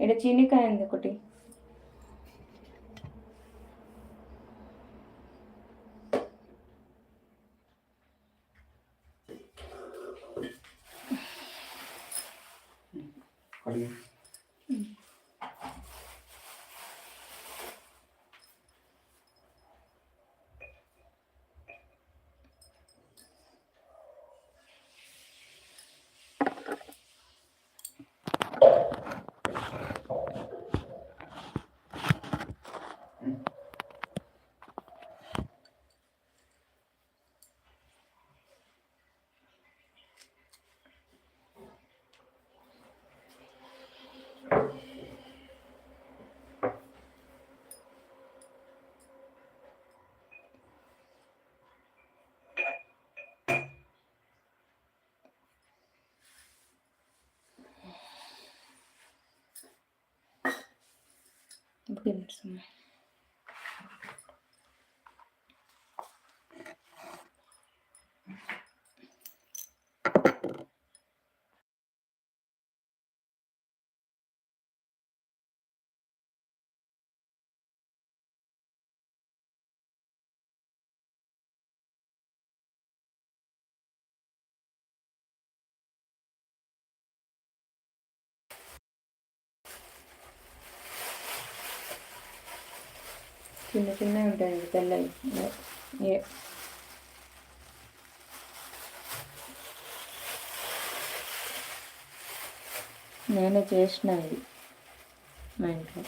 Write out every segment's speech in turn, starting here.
ఇక్కడ చీనికాయ ఉంది ఒకటి. በመርዝ ነው። చిన్న చిన్నవి ఉంటాయండి తెల్లవి నేనే చేసిన ఇది మా ఇంట్లో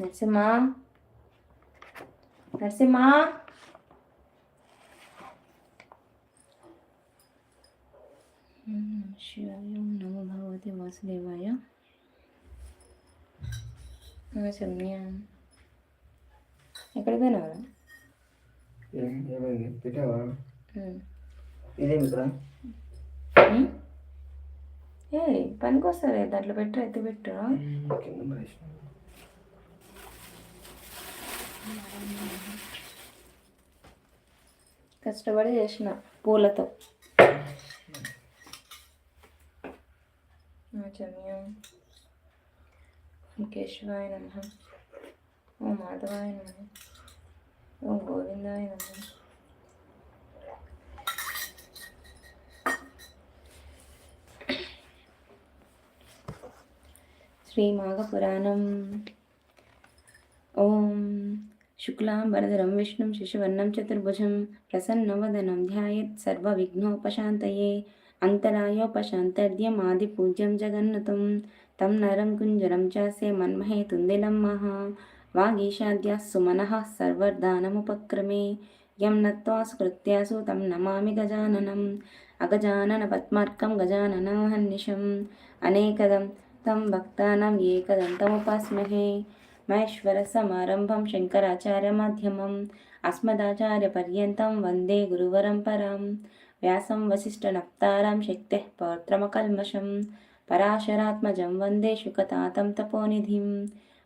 నరసింహ నరసింహ. శివాయ నమో భగవతి వాసుదేవాయ. శమ్య ఎక్కడికి పోయినావా? పెట్టావా? ఇదేమి ఇక్కడ ఏ పనికొస్తారే దాంట్లో పెట్టు ఎత్తి పెట్టు. కష్టపడి చేసిన పూలతో. కేశవాయ నమ. ఓ మాధవాయ నమ. ఓ గోవిందాయ నమ. శ్రీమాఘపురాణం. ఓం శుక్లాం వరదరం విష్ణుం శిశువర్ణం చతుర్భుజం ప్రసన్నవదనం ధ్యాయత్ సర్వవిఘ్నోపశాంతయే అంతరాయోపశాంతర్యం ఆదిపూజ్యం జగన్నతం తం నరం కుంజరం చాసే మన్మహే తుందిలం మహా వాగీషాద్యా సుమనః సర్వర్ధానముపక్రమే యం నత్వా సుకృత్యాసు తం నమామి గజాననం అగజానన పద్మార్కం గజాననాహన్నిషం అనేకదం తం భక్తానం ఏకదంతముపాస్మహే మహేశ్వర సమారంభం శంకరాచార్య మాధ్యమం అస్మదాచార్య పర్యంతం వందే గురువరం పరాం వ్యాసం వశిష్ఠనప్తారాం శక్తి పౌత్రమకల్మషం పరాశరాత్మజం వందే శుకతాతం తపోనిధిం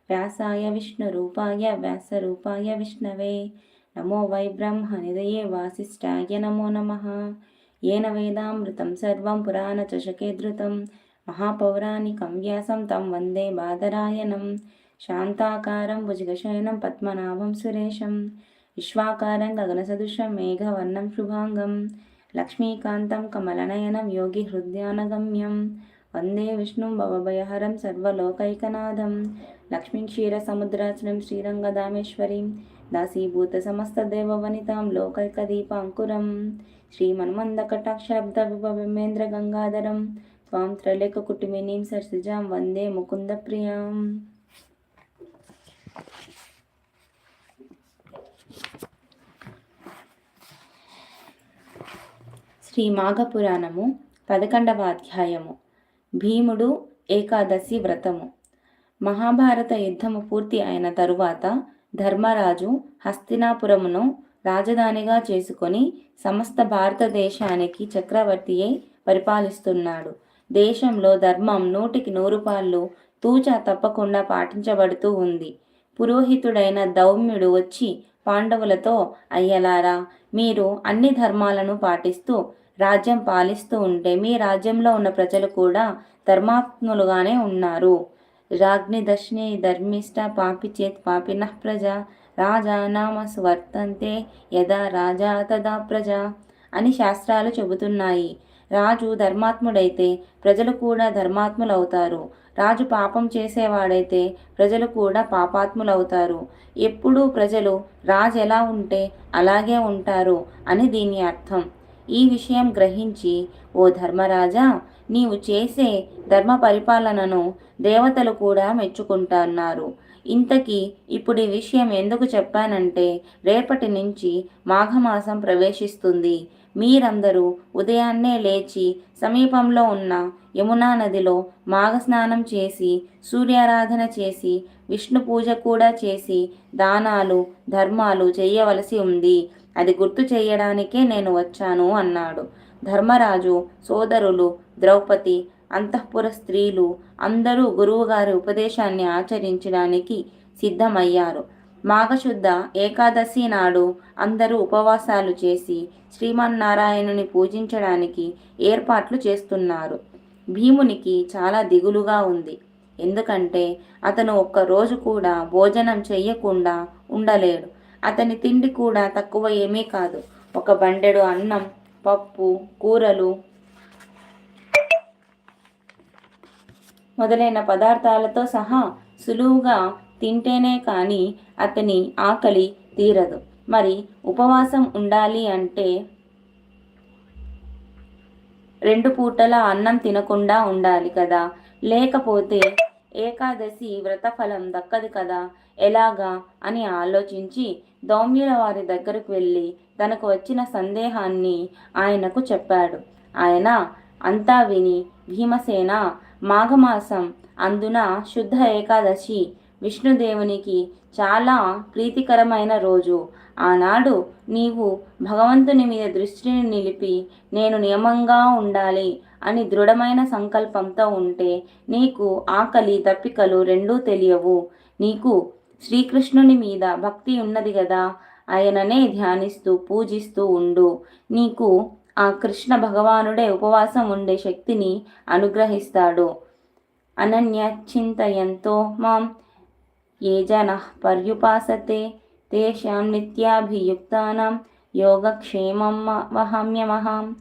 వ్యాసాయ విష్ణురూపాయ వ్యాసరూపాయ విష్ణవే నమో వై బ్రహ్మనిదయే వాసిష్టాయ నమో నమ ఏన వేదామృతం సర్వం పురాణ చషకే ధృతం మహాపౌరాణికం వ్యాసం తం వందే బాదరాయణం శాంతాకారం భుజగశయనం పద్మనాభం సురేశం. విశ్వాకారం గగనసదృశం మేఘవర్ణం శుభాంగం. లక్ష్మీకాంతం కమలనయనం యోగి హృదయానగమ్యం. వందే విష్ణుం భవభయహరం సర్వలోకైకనాథం. లక్ష్మీం క్షీర సముద్రాచనం శ్రీరంగదామేశ్వరీం. దాసీభూత సమస్త దేవవనితాం లోకైకదీపాంకురం. శ్రీమన్మందకటాక్షాబ్ద విభవేంద్ర గంగాధరం త్వాం త్రలేక కుటుంబినీం సరసిజాం వందే ముకుంద ప్రియాం శ్రీ మాఘపురాణము పదకొండవ అధ్యాయము భీముడు ఏకాదశి వ్రతము. మహాభారత యుద్ధము పూర్తి అయిన తరువాత ధర్మరాజు హస్తినాపురమును రాజధానిగా చేసుకొని సమస్త భారతదేశానికి చక్రవర్తి అయి పరిపాలిస్తున్నాడు. దేశంలో ధర్మం నూటికి నూరు పాళ్ళు తూచా తప్పకుండా పాటించబడుతూ ఉంది. పురోహితుడైన దౌమ్యుడు వచ్చి పాండవులతో అయ్యలారా మీరు అన్ని ధర్మాలను పాటిస్తూ రాజ్యం పాలిస్తూ ఉంటే మీ రాజ్యంలో ఉన్న ప్రజలు కూడా ధర్మాత్ములుగానే ఉన్నారు. రాజ్ని దర్శిని ధర్మిష్ట పాపి చేత్ పాపిన ప్రజ రాజానామస్ వర్తంతే యదా రాజా తదా ప్రజ అని శాస్త్రాలు చెబుతున్నాయి. రాజు ధర్మాత్ముడైతే ప్రజలు కూడా ధర్మాత్ములవుతారు. రాజు పాపం చేసేవాడైతే ప్రజలు కూడా పాపాత్ములవుతారు. ఎప్పుడూ ప్రజలు రాజు ఎలా ఉంటే అలాగే ఉంటారు అని దీని అర్థం. ఈ విషయం గ్రహించి ఓ ధర్మరాజా నీవు చేసే ధర్మ పరిపాలనను దేవతలు కూడా మెచ్చుకుంటున్నారు. ఇంతకీ ఇప్పుడు ఈ విషయం ఎందుకు చెప్పానంటే రేపటి నుంచి మాఘమాసం ప్రవేశిస్తుంది. మీరందరూ ఉదయాన్నే లేచి సమీపంలో ఉన్న యమునా నదిలో మాఘస్నానం చేసి సూర్యారాధన చేసి విష్ణు పూజ కూడా చేసి దానాలు ధర్మాలు చేయవలసి ఉంది. అది గుర్తు చేయడానికే నేను వచ్చాను అన్నాడు. ధర్మరాజు సోదరులు ద్రౌపది అంతఃపుర స్త్రీలు అందరూ గురువుగారి ఉపదేశాన్ని ఆచరించడానికి సిద్ధమయ్యారు. మాఘశుద్ధ ఏకాదశి నాడు అందరూ ఉపవాసాలు చేసి శ్రీమన్నారాయణుని పూజించడానికి ఏర్పాట్లు చేస్తున్నారు. భీమునికి చాలా దిగులుగా ఉంది. ఎందుకంటే అతను ఒక్క రోజు కూడా భోజనం చెయ్యకుండా ఉండలేడు. అతని తిండి కూడా తక్కువ ఏమీ కాదు. ఒక బండెడు అన్నం పప్పు కూరలు మొదలైన పదార్థాలతో సహా సులువుగా తింటేనే కానీ అతని ఆకలి తీరదు. మరి ఉపవాసం ఉండాలి అంటే రెండు పూటల అన్నం తినకుండా ఉండాలి కదా? లేకపోతే ఏకాదశి వ్రతఫలం దక్కదు కదా? ఎలాగా? అని ఆలోచించి దౌమ్యుల వారి దగ్గరకు వెళ్ళి తనకు వచ్చిన సందేహాన్ని ఆయనకు చెప్పాడు. ఆయన అంతా విని భీమసేన మాఘమాసం అందున శుద్ధ ఏకాదశి విష్ణుదేవునికి చాలా ప్రీతికరమైన రోజు. ఆనాడు నీవు భగవంతుని మీద దృష్టిని నిలిపి నేను నియమంగా ఉండాలి అని దృఢమైన సంకల్పంతో ఉంటే నీకు ఆకలి తప్పికలు రెండూ తెలియవు. నీకు శ్రీకృష్ణుని మీద భక్తి ఉన్నది కదా ఆయననే ధ్యానిస్తూ పూజిస్తూ ఉండు. నీకు ఆ కృష్ణ భగవానుడే ఉపవాసం ఉండే శక్తిని అనుగ్రహిస్తాడు. అనన్య చింతయంతో మాం ఏ జన పర్యుపాసతే? తేషాం నిత్యాభియుక్తానం యోగక్షేమం వహామ్యమహాం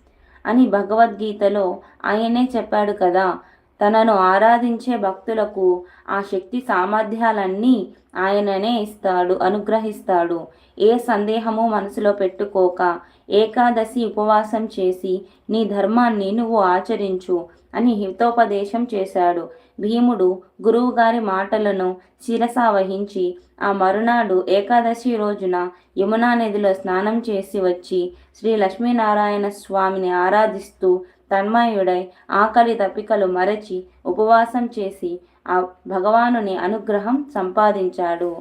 అని భగవద్గీతలో ఆయనే చెప్పాడు కదా. తనను ఆరాధించే భక్తులకు ఆ శక్తి సామర్థ్యాలన్నీ ఆయననే ఇస్తాడు అనుగ్రహిస్తాడు. ఏ సందేహము మనసులో పెట్టుకోక ఏకాదశి ఉపవాసం చేసి నీ ధర్మాన్ని నువ్వు ఆచరించు అని హితోపదేశం చేశాడు. భీముడు గురువుగారి మాటలను శిరసా వహించి ఆ మరునాడు ఏకాదశి రోజున యమునా నదిలో స్నానం చేసి వచ్చి శ్రీ లక్ష్మీనారాయణ స్వామిని ఆరాధిస్తూ తన్మయుడై ఆకలి తప్పికలు మరచి ఉపవాసం చేసి ఆ భగవానుని అనుగ్రహం సంపాదించాడు.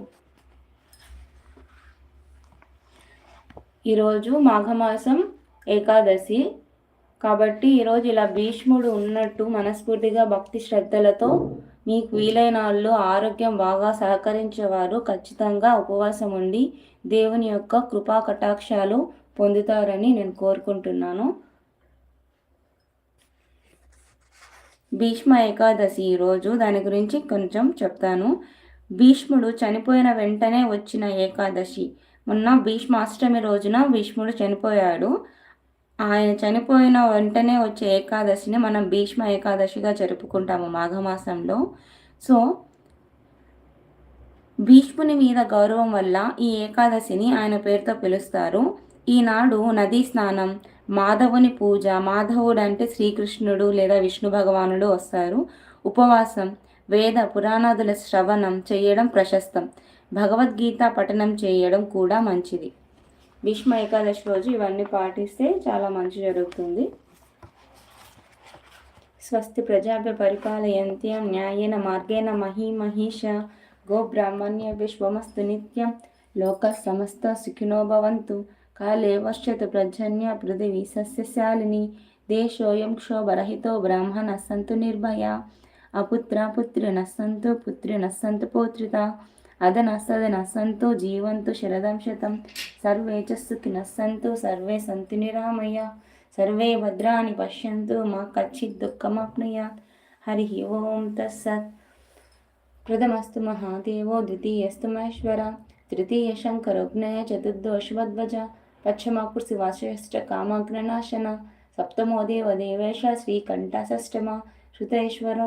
ఈరోజు మాఘమాసం ఏకాదశి. కాబట్టి ఈరోజు ఇలా భీష్ముడు ఉన్నట్టు మనస్ఫూర్తిగా భక్తి శ్రద్ధలతో మీకు వీలైన వాళ్ళు ఆరోగ్యం బాగా సహకరించేవారు ఖచ్చితంగా ఉపవాసం ఉండి దేవుని యొక్క కృపా కటాక్షాలు పొందుతారని నేను కోరుకుంటున్నాను. భీష్మ ఏకాదశి ఈరోజు దాని గురించి కొంచెం చెప్తాను. భీష్ముడు చనిపోయిన వెంటనే వచ్చిన ఏకాదశి. మొన్న భీష్మాష్టమి రోజున భీష్ముడు చనిపోయాడు. ఆయన చనిపోయిన వెంటనే వచ్చే ఏకాదశిని మనం భీష్మ ఏకాదశిగా జరుపుకుంటాము మాఘమాసంలో. సో భీష్ముని మీద గౌరవం వల్ల ఈ ఏకాదశిని ఆయన పేరుతో పిలుస్తారు. ఈనాడు నదీ స్నానం మాధవుని పూజ మాధవుడు అంటే శ్రీకృష్ణుడు లేదా విష్ణు భగవానుడు వస్తారు. ఉపవాసం వేద పురాణాదుల శ్రవణం చేయడం ప్రశస్తం. భగవద్గీత పఠనం చేయడం కూడా మంచిది. భీష్మ ఏకాదశి రోజు ఇవన్నీ పాటిస్తే చాలా మంచి జరుగుతుంది. స్వస్తి ప్రజాభ్య పరిపాలయంత్యం న్యాయేన మార్గేణ మహీమహీష గో బ్రాహ్మణ్య విశ్వమస్తు నిత్యం లోక సమస్త సుఖినో భవంతు. కాలే వర్షతు ప్రజన్య పృథివీ సస్యశాలిని దేశోయం క్షోభరహితో బ్రాహ్మణ సంతు నిర్భయ. అపుత్ర పుత్రి సంతు పుత్రి సంతు పోత్రిత. అదనసదనసంతో జీవంతో శరదంశతం సర్వేచస్సుకి నస్సంతు సర్వే సంతు నిరామయ. సర్వే భద్రాని పశ్యంతు మా కచ్చిత్ దుఃఖమాప్నుయాత్. హరి ఓం తస్సత్ ప్రథమస్తు మహాదేవో ద్వితీయస్తు మహేశ్వర. తృతీయ శంకరుఘ్నయ చతుర్దోషవధ్వజ పశ్చమాకుర్ శివాశ్రేష్ట కామాగ్ననాశన. సప్తమో దేవ దేవేశ శ్రీకంఠ షష్టమ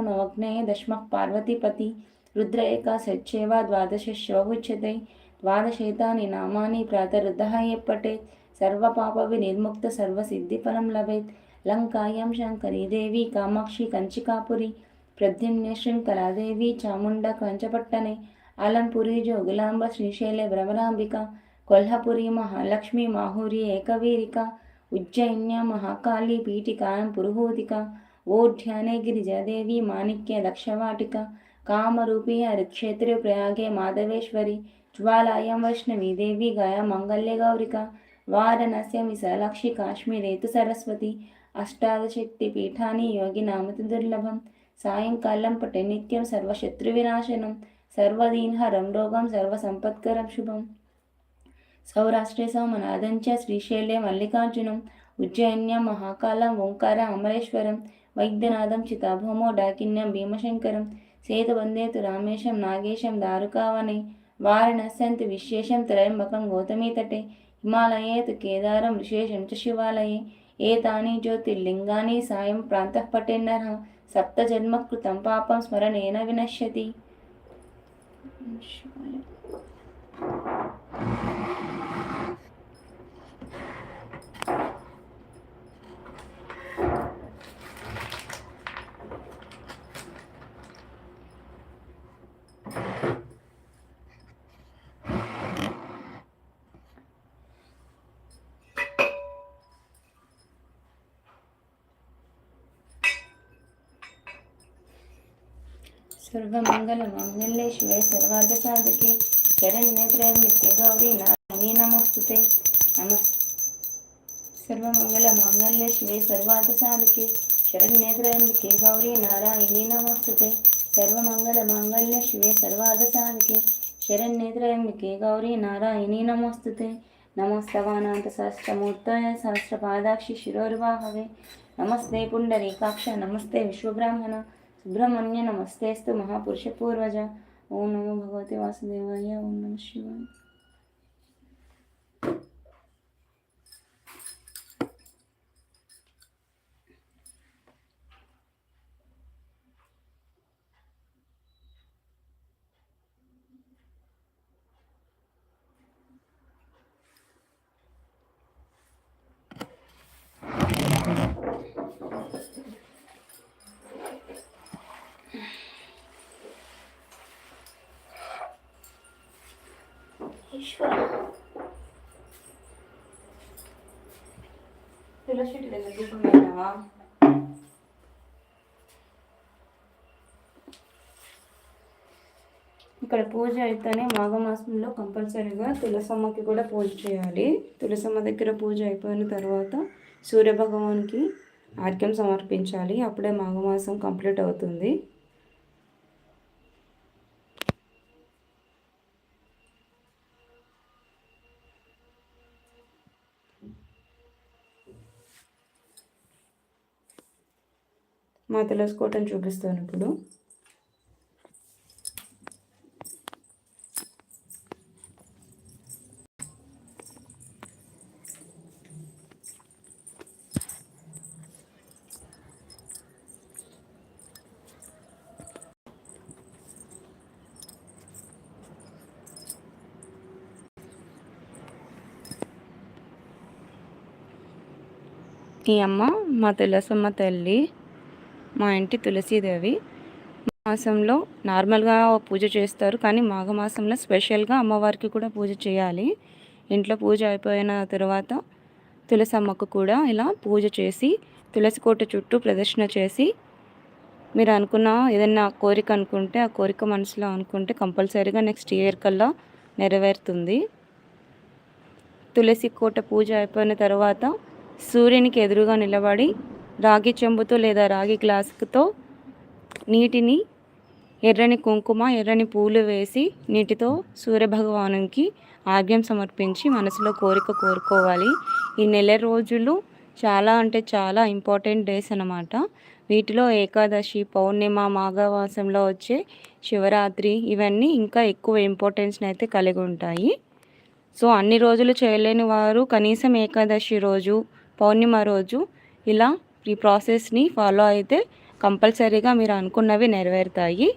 నవగ్నయ దశమ పార్వతీపతి. రుద్ర ఏక సచ్చేవా ద్వాదశ శోభుచ్యతై. ద్వాదశైతాని నామాని ప్రాతరుద్ధ ఎప్పటే. సర్వపాపవి నిర్ముక్త సర్వసిద్ధిఫలం లభేత్. లంకాయాం శంకరీదేవి కామాక్షి కంచికాపురి. ప్రద్యుమ్న శృంఖలాదేవి చాముండ కంచపట్టనే. అలంపురి జోగులాంబ శ్రీశైల భ్రమరాంబిక. కొల్హపురి మహాలక్ష్మి మాహూరి ఏకవీరిక. ఉజ్జయిన్య మహాకాళి పీఠికాయం పురుహూతిక. ఓఢ్యానే గిరిజాదేవి మాణిక్య దక్షవాటిక. కామరూపి హరిక్షేత్రే ప్రయాగే మాధవేశ్వరి జ్వాలాయం వైష్ణవీ దేవి గయా మంగళ్య గౌరిక వారణస్యం విశాలాక్షి కాశ్మీరేతు సరస్వతి అష్టాదశక్తి పీఠాని యోగి నామతి దుర్లభం. సాయంకాలం పటే నిత్యం సర్వశత్రు వినాశనం సర్వదీన్హరం రోగం సర్వసంపత్కరం శుభం. సౌరాష్ట్రే సోమనాథం చ శ్రీశైలే మల్లికార్జునం ఉజ్జయిన్యం మహాకాలం ఓంకార అమరేశ్వరం వైద్యనాథం చితాభూమో డాకిన్యం భీమశంకరం రామేశం నాగేశం దారుకావనే వారణస్యంతు విశేషం త్రయంబకం గౌతమీతటే. హిమాలయే తు కేదారం విశేషం చ శివాలయే. ఏతాని జ్యోతిర్లింగాని సాయం ప్రాంతః పటేన్నర సప్తజన్మకృతం పాపం స్మరణేన వినశ్యతి. सर्वमङ्गलमाङ्गल्ये शिवे सर्वार्धसाधके शरण्यत्रयम्बिके गौरी नारायणी नमोऽस्तुते नमस्ते सर्वमङ्गलमाङ्गल्ये शिवे सर्वार्धसाधके शरण्यत्रयम्बिके गौरी नारायणी नमोऽस्तुते सर्वमङ्गलमाङ्गल्ये शिवे सर्वार्धसाधके शरण्यत्रयम्बिके गौरी नारायणी नमोऽस्तुते नमस्तवानान्तसहस्रमूर्तय सहस्रपादाक्षि शिरोर्वाहवे नमस्ते पुण्डरीकाक्ष नमस्ते विश्वब्राह्मण सुब्रह्मण्य नमस्तेस्तु महापुरुष पूर्वज ओम नमो भगवते वासुदेवाय ओम नमः शिवाय। షీట్ దగ్గర దీపం ఇక్కడ పూజ అయితేనే మాఘమాసంలో కంపల్సరీగా తులసమ్మకి కూడా పూజ చేయాలి. తులసమ్మ దగ్గర పూజ అయిపోయిన తర్వాత సూర్యభగవానికి ఆర్ఘ్యం సమర్పించాలి. అప్పుడే మాఘమాసం కంప్లీట్ అవుతుంది. మా తెలుసుకోవటం చూపిస్తాను ఇప్పుడు. ఈ అమ్మ మా తులసమ్మ తల్లి. మా ఇంటి తులసీదేవి. మాసంలో నార్మల్గా పూజ చేస్తారు కానీ మాఘమాసంలో స్పెషల్గా అమ్మవారికి కూడా పూజ చేయాలి. ఇంట్లో పూజ అయిపోయిన తర్వాత తులసమ్మకు కూడా ఇలా పూజ చేసి తులసి కోట చుట్టూ ప్రదర్శన చేసి మీరు అనుకున్న ఏదైనా కోరిక అనుకుంటే ఆ కోరిక మనసులో అనుకుంటే కంపల్సరీగా నెక్స్ట్ ఇయర్ కల్లా నెరవేరుతుంది. తులసి కోట పూజ అయిపోయిన తర్వాత సూర్యునికి ఎదురుగా నిలబడి రాగి చెంబుతో లేదా రాగి గ్లాసుతో నీటిని ఎర్రని కుంకుమ ఎర్రని పూలు వేసి నీటితో సూర్యభగవానునికి ఆర్ఘ్యం సమర్పించి మనసులో కోరిక కోరుకోవాలి. ఈ నెల రోజులు చాలా అంటే చాలా ఇంపార్టెంట్ డేస్ అన్నమాట. వీటిలో ఏకాదశి పౌర్ణిమ మాఘవాసంలో వచ్చే శివరాత్రి ఇవన్నీ ఇంకా ఎక్కువ ఇంపార్టెన్స్ని అయితే కలిగి ఉంటాయి. సో అన్ని రోజులు చేయలేని వారు కనీసం ఏకాదశి రోజు పౌర్ణిమ రోజు ఇలా ఈ ప్రాసెస్ని ఫాలో అయితే కంపల్సరీగా మీరు అనుకున్నవి నెరవేరుతాయి.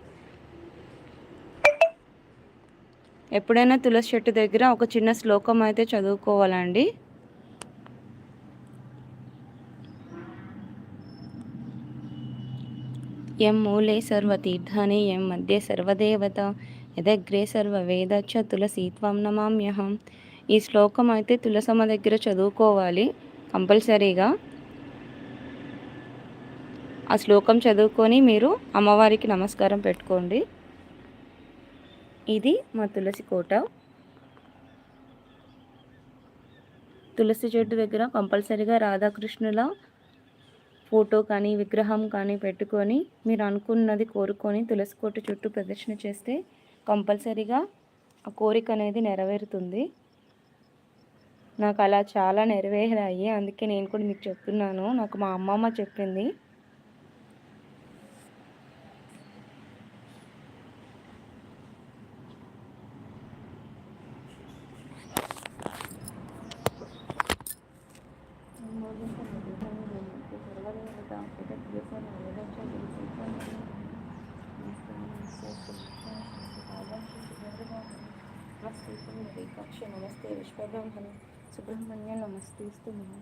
ఎప్పుడైనా తులసి చెట్టు దగ్గర ఒక చిన్న శ్లోకం అయితే చదువుకోవాలండి. ఎం మూలే సర్వతీర్థాని ఎం మధ్య సర్వదేవత యదగ్రే సర్వ వేదచ్చ తులసీత్వం నమామ్యహం. ఈ శ్లోకం అయితే తులసమ్మ దగ్గర చదువుకోవాలి కంపల్సరీగా. ఆ శ్లోకం చదువుకొని మీరు అమ్మవారికి నమస్కారం పెట్టుకోండి. ఇది మా తులసి కోట. తులసి చెట్టు దగ్గర కంపల్సరీగా రాధాకృష్ణుల ఫోటో కానీ విగ్రహం కానీ పెట్టుకొని మీరు అనుకున్నది కోరుకొని తులసి కోట చుట్టూ ప్రదర్శన చేస్తే కంపల్సరీగా ఆ కోరిక అనేది నెరవేరుతుంది. నాకు అలా చాలా నెరవేరాయి. అందుకే నేను కూడా మీకు చెప్తున్నాను. నాకు మా అమ్మమ్మ చెప్పింది.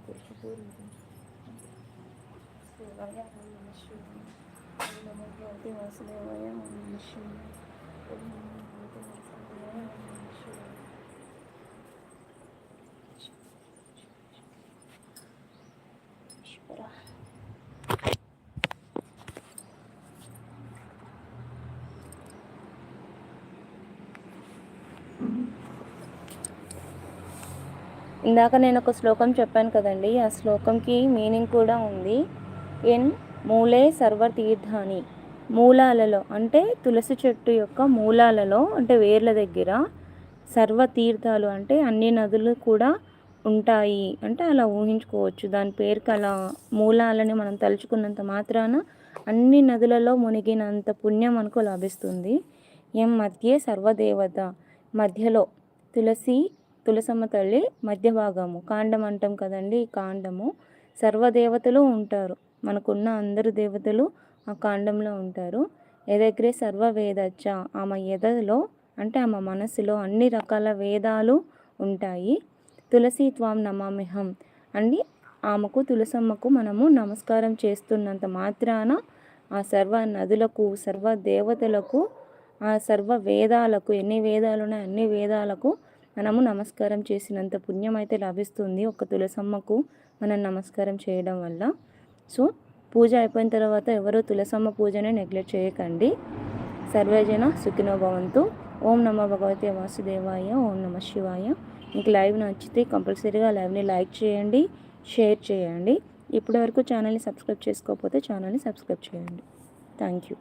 స్తు మహాపురుషపూర్వం శివాయ ఓం నమ శివాయ ఓం నమో భగవతే వాసుదేవాయ ఓం నమ శివాయ ఓం నమో భగవతే వాసుదేవాయ ఓం నమ శివాయ ఈశ్వర ఇందాక నేను ఒక శ్లోకం చెప్పాను కదండి ఆ శ్లోకంకి మీనింగ్ కూడా ఉంది. ఎన్ మూలే సర్వతీర్థాని మూలాలలో అంటే తులసి చెట్టు యొక్క మూలాలలో అంటే వేర్ల దగ్గర సర్వతీర్థాలు అంటే అన్ని నదులు కూడా ఉంటాయి అంటే అలా ఊహించుకోవచ్చు. దాని పేరుకి అలా మూలాలని మనం తలుచుకున్నంత మాత్రాన అన్ని నదులలో మునిగినంత పుణ్యం మనకు లభిస్తుంది. ఎం మధ్య సర్వదేవత మధ్యలో తులసి తులసమ్మ తల్లి మధ్య భాగము కాండం అంటాం కదండి ఈ కాండము. సర్వదేవతలు ఉంటారు. మనకున్న అందరు దేవతలు ఆ కాండంలో ఉంటారు. ఎదగ్రే సర్వ వేదచ్చ ఆమె ఎదలో అంటే ఆమె మనసులో అన్ని రకాల వేదాలు ఉంటాయి. తులసి త్వాం నమామిహం అండి ఆమెకు తులసమ్మకు మనము నమస్కారం చేస్తున్నంత మాత్రాన ఆ సర్వ నదులకు సర్వ దేవతలకు ఆ సర్వ వేదాలకు ఎన్ని వేదాలు ఉన్నాయి అన్ని వేదాలకు మనము నమస్కారం చేసినంత పుణ్యం అయితే లభిస్తుంది ఒక తులసమ్మకు మనం నమస్కారం చేయడం వల్ల. సో పూజ అయిపోయిన తర్వాత ఎవరో తులసమ్మ పూజనే నెగ్లెక్ట్ చేయకండి. సర్వేజన సుఖినో భవంతు ఓం నమ భగవతే వాసుదేవాయ ఓం నమ శివాయ. మీకు లైవ్ నచ్చితే కంపల్సరీగా లైవ్ని లైక్ చేయండి షేర్ చేయండి. ఇప్పటి వరకు ఛానల్ని సబ్స్క్రైబ్ చేసుకోకపోతే ఛానల్ని సబ్స్క్రైబ్ చేయండి. Thank you